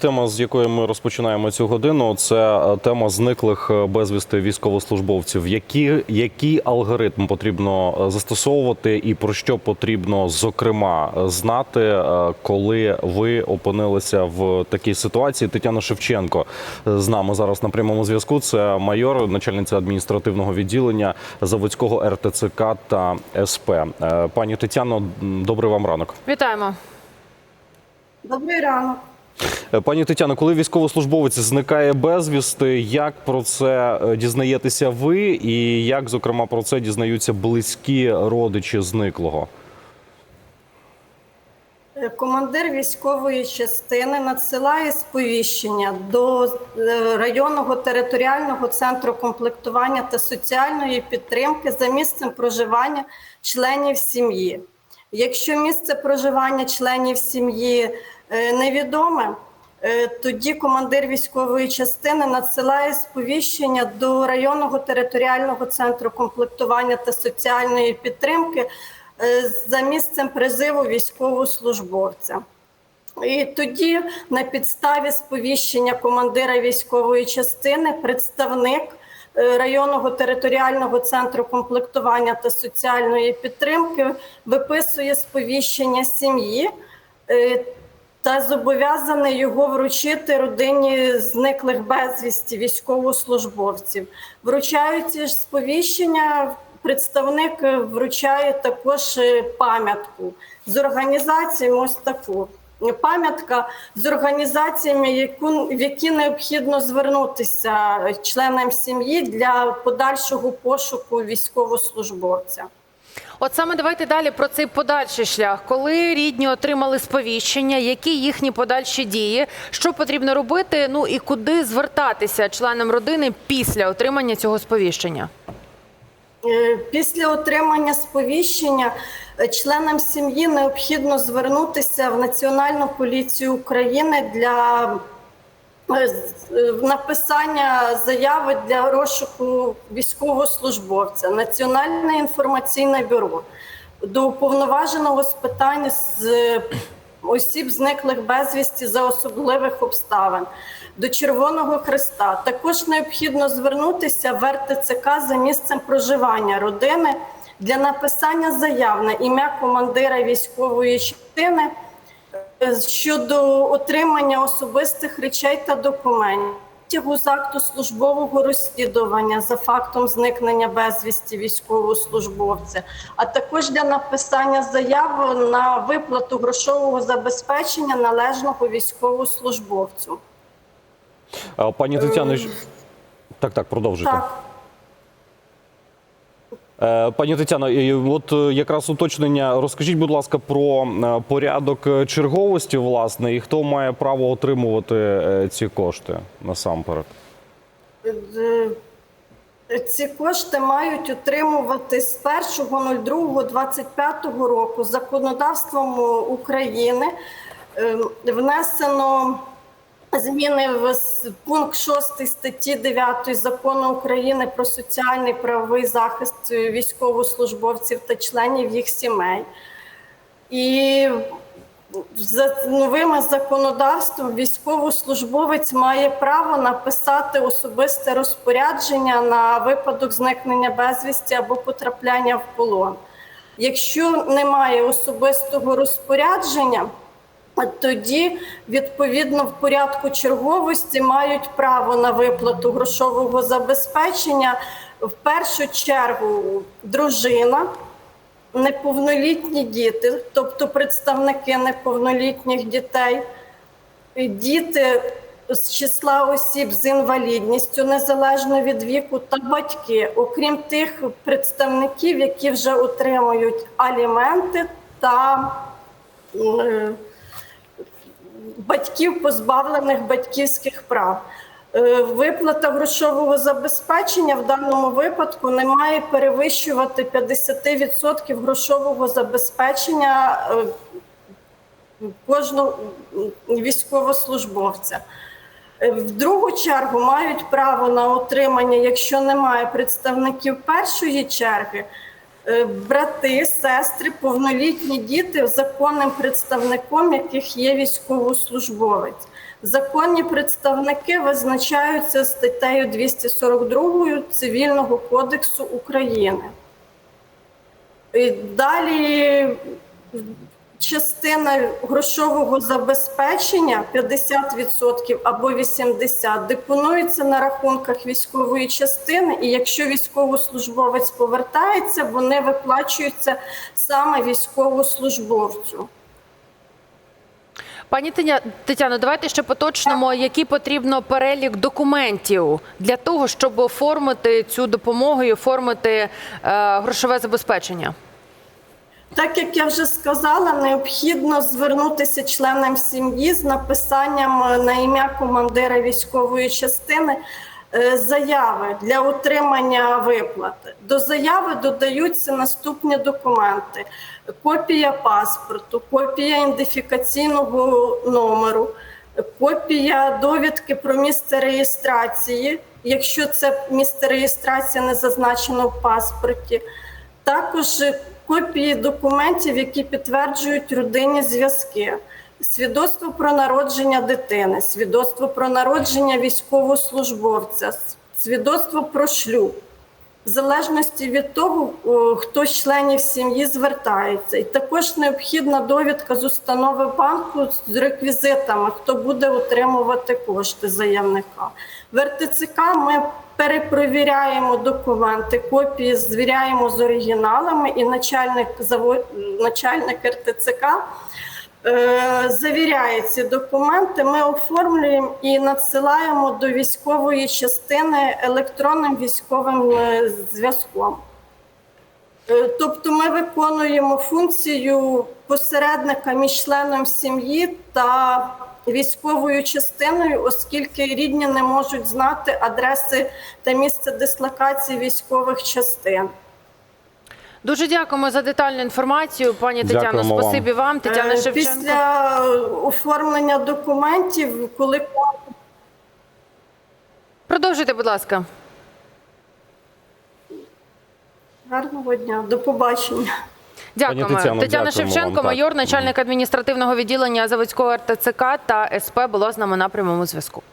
Тема, з якої ми розпочинаємо цю годину, це е, тема зниклих е, безвісти військовослужбовців. Які, який алгоритм потрібно е, застосовувати, і про що потрібно зокрема знати, коли ви опинилися в такій ситуації? Тетяна Шевченко з нами зараз на прямому зв'язку. Це майор, начальниця адміністративного відділення заводського РТЦК та СП. Пані Тетяно, добрий вам ранок. Вітаємо. Добрий ранок. Пані Тетяно, коли військовослужбовець зникає безвісти, як про це е, дізнаєтеся ви, і як, зокрема, про це дізнаються близькі родичі зниклого? Е, Командир військової частини надсилає сповіщення до е, районного територіального центру комплектування та соціальної підтримки за місцем проживання членів сім'ї. Якщо місце проживання членів сім'ї невідоме, е, тоді командир військової частини надсилає сповіщення до районного територіального центру комплектування та соціальної підтримки е, за місцем призиву військовослужбовця. І тоді на підставі сповіщення командира військової частини представник е, районного територіального центру комплектування та соціальної підтримки виписує сповіщення сім'ї е, та зобов'язаний його вручити родині зниклих безвісті військовослужбовців. Вручаючи ж сповіщення, представник е, вручає також е, пам'ятку з організаціями ось таку. Пам'ятка з організаціями, яку, в які необхідно звернутися членам сім'ї для подальшого пошуку військовослужбовця. От саме давайте далі про цей подальший шлях. Коли рідні отримали сповіщення, які їхні подальші дії, що потрібно робити, ну і куди звертатися членам родини після отримання цього сповіщення? Е, Після отримання сповіщення е, членам сім'ї необхідно звернутися в Національну поліцію України для написання заяви для розшуку військовослужбовця, Національне інформаційне бюро до уповноваженого з питань з е, осіб, зниклих безвісті за особливих обставин, до Червоного Христа. Також необхідно звернутися в РТЦК за місцем проживання родини для написання заяв на ім'я командира військової частини е, щодо отримання особистих речей та документів. З акту службового розслідування за фактом зникнення безвісті військовослужбовця, а також для написання заяви на виплату грошового забезпечення належного військовослужбовцю. Е, Пані Тетяно, так, так, продовжуйте. Так. Е, Пані Тетяно, от е, якраз уточнення. Розкажіть, будь ласка, про е, порядок черговості, власне, і хто має право отримувати ці кошти насамперед. Ці кошти мають отримувати з 1.02.25 року законодавством України е, внесено зміни в пункт 6 статті 9 закону України про соціальний правовий захист військовослужбовців та членів їх сімей. І за новим законодавством військовослужбовець має право написати особисте розпорядження на випадок зникнення безвісті або потрапляння в полон. Якщо немає особистого розпорядження, тоді відповідно в порядку черговості мають право на виплату грошового забезпечення. В першу чергу дружина неповнолітні діти, тобто представники неповнолітніх дітей, діти з числа осіб з інвалідністю незалежно від віку та батьки, окрім тих представників, які вже отримують аліменти та е, батьків, позбавлених батьківських прав. Е, Виплата грошового забезпечення в даному випадку не має перевищувати 50% грошового забезпечення е, кожного військовослужбовця. Е, В другу чергу мають право на отримання, якщо немає представників першої черги, брати, сестри, повнолітні діти, законним представником яких є військовослужбовець. Законні представники визначаються статтею 242 Цивільного кодексу України. І Далі частина грошового забезпечення 50% або 80% депонується на рахунках військової частини, і якщо військовослужбовець повертається, вони виплачуються саме військовослужбовцю. Пані Тетяно, давайте ще поточнимо, який потрібно перелік документів для того, щоб оформити цю допомогу і оформити е, грошове забезпечення. Так як я вже сказала, необхідно звернутися членам сім'ї з написанням е, на ім'я командира військової частини е, заяви для отримання виплати. До заяви додаються наступні документи: копія паспорту, копія ідентифікаційного номеру, копія довідки про місце реєстрації, якщо це місце реєстрації не зазначено в паспорті. Також копії документів, які підтверджують родинні зв'язки, свідоцтво про народження дитини, свідоцтво про народження військовослужбовця, свідоцтво про шлюб. В залежності від того, хто з членів сім'ї звертається. І також необхідна довідка з установи банку з реквізитами, хто буде отримувати кошти заявника. В РТЦК ми перепровіряємо документи, копії звіряємо з оригіналами, і начальник заво- начальник РТЦК е, завіряє ці документи. Ми оформлюємо і надсилаємо до військової частини електронним військовим е, зв'язком. Е, Тобто ми виконуємо функцію посередника між членом сім'ї та військовою частиною, оскільки рідні не можуть знати адреси та місце дислокації військових частин. Дуже дякуємо за детальну інформацію, пані Тетяно. Дякуємо вам. Спасибі вам, Тетяна Е, Шевченко. Після оформлення документів, коли Продовжуйте, будь ласка. гарного дня, до побачення. Дякуємо. Тетяно, Тетяна дякуємо Шевченко, вам, так. майор, начальник адміністративного відділення Заводського РТЦК та СП, була з нами на прямому зв'язку.